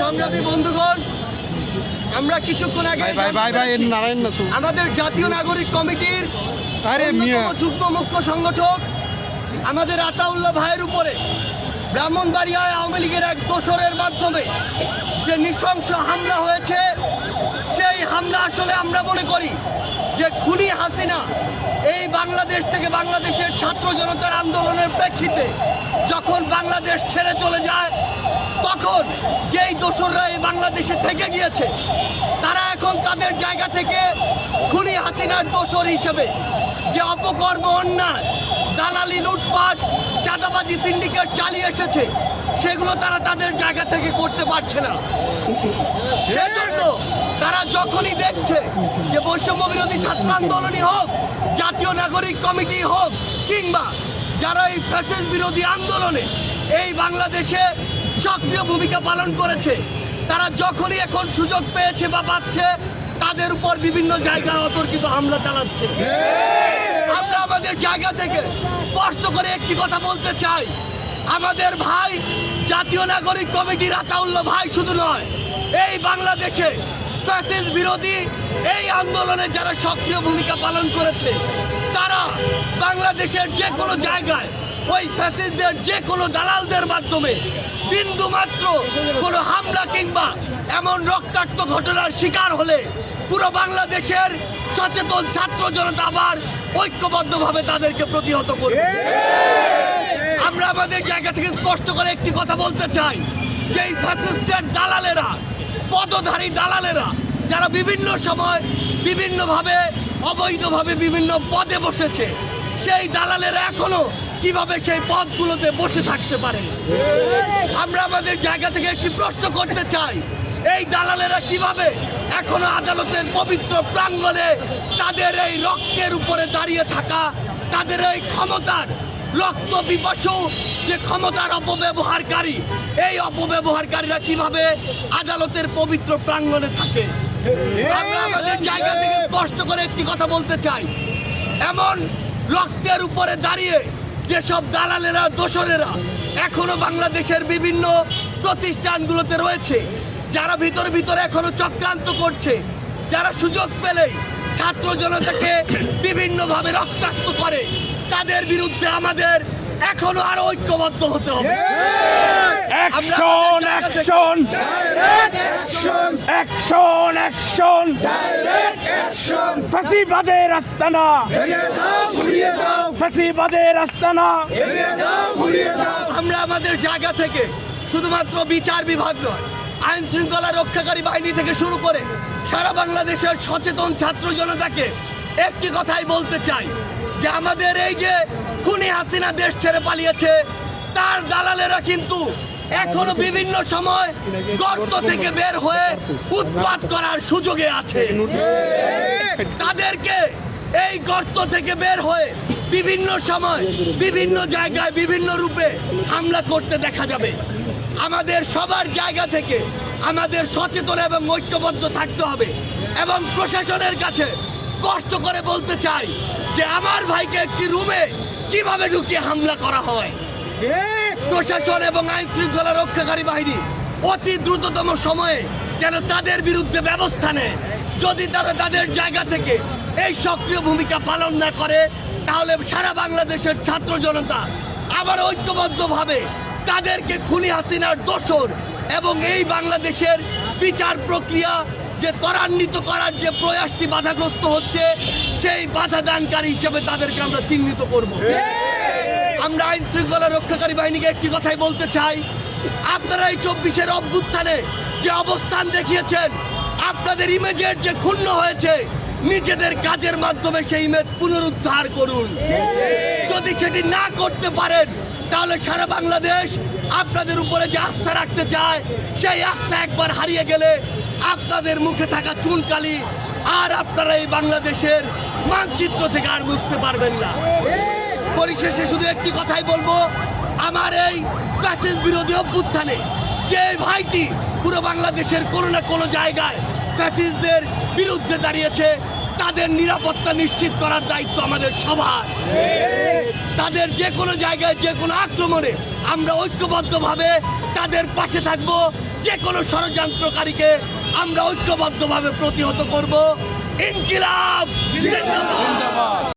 সংগ্রামী বন্ধুগণ আমরা কিছুক্ষণ আগে আমাদের জাতীয় নাগরিক কমিটির যুগ্ম মুখ্য সংগঠক আমাদের আতাউল্লাহ ভাইয়ের উপরে ব্রাহ্মণবাড়িয়ায় আওয়ামী লীগের এক দোসরের মাধ্যমে যে নৃশংস হামলা হয়েছে সেই হামলা আসলে আমরা মনে করি যে খুনি হাসিনা এই বাংলাদেশ থেকে বাংলাদেশের ছাত্র জনতার আন্দোলনের প্রেক্ষিতে যখন বাংলাদেশ ছেড়ে চলে যায় দোসররা এই বাংলাদেশে থেকে গিয়েছে। তারা এখন তাদের জায়গা থেকে খুনি হাসিনার দোসর হিসেবে যে অপকর্ম অন্যায়, দালালি, লুটপাট, চাঁদাবাজি সিন্ডিকেট চালিয়ে এসেছে, সেগুলো তারা তাদের জায়গা থেকে করতে পারছে না। সেজন্য তারা যখনই দেখছে যে বৈষম্য বিরোধী ছাত্র আন্দোলনই হোক, জাতীয় নাগরিক কমিটি হোক, কিংবা যারা এই ফ্যাসিস বিরোধী আন্দোলনে এই বাংলাদেশে সক্রিয় ভূমিকা পালন করেছে। তারা যখনই এখন সুযোগ পেয়েছে বা পাচ্ছে, তাদের উপর বিভিন্ন জায়গায় অতর্কিত হামলা চালাচ্ছে। আমরা আমাদের জায়গা থেকে স্পষ্ট করে একটি কথা বলতে চাই। আমাদের ভাই জাতীয় নাগরিক কমিটির আতাউল্লাহ ভাই শুধু নয়, এই বাংলাদেশে ফ্যাসিস বিরোধী এই আন্দোলনে যারা সক্রিয় ভূমিকা পালন করেছে, তারা বাংলাদেশের যে কোনো জায়গায় ওই ফ্যাসিস্টদের যে কোনো দালালদের মাধ্যমে বিন্দু মাত্র কোনো হামলা কিংবা এমন রক্তাক্ত ঘটনার শিকার হলে পুরো বাংলাদেশের সচেতন ছাত্র জনতা আবার ঐক্যবদ্ধভাবে তাদেরকে প্রতিহত করবে। আমরা আমাদের জায়গা থেকে স্পষ্ট করে একটি কথা বলতে চাই যে এই ফ্যাসিস্টের দালালেরা, পদধারী দালালেরা, যারা বিভিন্ন সময় বিভিন্নভাবে, অবৈধভাবে বিভিন্ন পদে বসেছে, সেই দালালেরা এখনও কীভাবে সেই পদগুলোতে বসে থাকতে পারে আমরা আমাদের জায়গা থেকে একটি প্রশ্ন করতে চাই, এই দালালেরা কীভাবে এখনও আদালতের পবিত্র প্রাঙ্গণে তাদের এই রক্তের উপরে দাঁড়িয়ে থাকা, তাদের এই ক্ষমতার রক্ত বিপাসু যে ক্ষমতার অপব্যবহারকারী, এই অপব্যবহারকারীরা কীভাবে আদালতের পবিত্র প্রাঙ্গণে থাকে? আমরা আমাদের জায়গা থেকে স্পষ্ট করে একটি কথা বলতে চাই। এমন রক্তের উপরে দাঁড়িয়ে যেসব দালালেরা দোসরেরা এখনও বাংলাদেশের বিভিন্ন প্রতিষ্ঠানগুলোতে রয়েছে যারা ভিতর ভিতরে এখনও চক্রান্ত করছে যারা সুযোগ পেলেই ছাত্র জনতাকে বিভিন্নভাবে রক্তাক্ত করে তাদের বিরুদ্ধে আমাদের এখনও আরও ঐক্যবদ্ধ হতে হবে। অ্যাকশন অ্যাকশন অ্যাকশন অ্যাকশন ফাঁসিবাদের আস্তানা! ফাঁসিবাদের আস্তানা আমরা আমাদের জায়গা থেকে শুধুমাত্র বিচার বিভাগ নয়, আইন শৃঙ্খলা রক্ষাকারী বাহিনী থেকে শুরু করে সারা বাংলাদেশের সচেতন ছাত্র জনতাকে একটি কথাই বলতে চাই, যে আমাদের এই যে খুনি হাসিনা দেশ ছেড়ে পালিয়েছে, তার দালালেরা কিন্তু এখনও বিভিন্ন সময় গর্ত থেকে বের হয়ে উৎপাত করার সুযোগে আছে। তাদেরকে এই গর্ত থেকে বের হয়ে বিভিন্ন সময়, বিভিন্ন জায়গায়, বিভিন্ন রূপে হামলা করতে দেখা যাবে। আমাদের সবার জায়গা থেকে আমাদের সচেতন এবং ঐক্যবদ্ধ থাকতে হবে এবং প্রশাসনের কাছে স্পষ্ট করে বলতে চাই যে আমার ভাইকে একটি রুমে কীভাবে ঢুকিয়ে হামলা করা হয়। প্রশাসন এবং আইন শৃঙ্খলা রক্ষাকারী বাহিনী অতি দ্রুততম সময়ে যেন তাদের বিরুদ্ধে ব্যবস্থা নেয়। যদি তারা তাদের জায়গা থেকে এই সক্রিয় ভূমিকা পালন না করে, তাহলে সারা বাংলাদেশের ছাত্র জনতা আবার ঐক্যবদ্ধভাবে তাদেরকে খুনি হাসিনার দোষর এবং এই বাংলাদেশের বিচার প্রক্রিয়া যে ত্বরান্বিত করার যে প্রয়াসটি বাধাগ্রস্ত হচ্ছে, সেই বাধা দানকারী হিসেবে তাদেরকে আমরা চিহ্নিত করব। আমরা আইন শৃঙ্খলা রক্ষাকারী বাহিনীকে একটি কথাই বলতে চাই, আপনারা এই চব্বিশের অভ্যুত্থানে যে অবস্থান দেখিয়েছেন আপনাদের ইমেজের যে ক্ষুণ্ণ হয়েছে, নিজেদের কাজের মাধ্যমে সেই ইমেজ পুনরুদ্ধার করুন। যদি সেটি না করতে পারেন, তাহলে সারা বাংলাদেশ আপনাদের উপরে যে আস্থা রাখতে চায়, সেই আস্থা একবার হারিয়ে গেলে আপনাদের মুখে থাকা চুনকালি আর আপনারা এই বাংলাদেশের মানচিত্র থেকে আর বুঝতে পারবেন না। পরিশেষে শুধু একটি কথাই বলব, আমার এই ফ্যাসিস বিরোধী অভ্যুত্থানে যে ভাইটি পুরো বাংলাদেশের কোনো না কোনো জায়গায় ফ্যাসিস্টদের বিরুদ্ধে দাঁড়িয়েছে, তাদের নিরাপত্তা নিশ্চিত করার দায়িত্ব আমাদের সবার। তাদের যে কোনো জায়গায়, যে কোনো আক্রমণে আমরা ঐক্যবদ্ধভাবে তাদের পাশে থাকব, যে কোনো ষড়যন্ত্রকারীকে আমরা ঐক্যবদ্ধভাবে প্রতিহত করব। ইনকিলাব!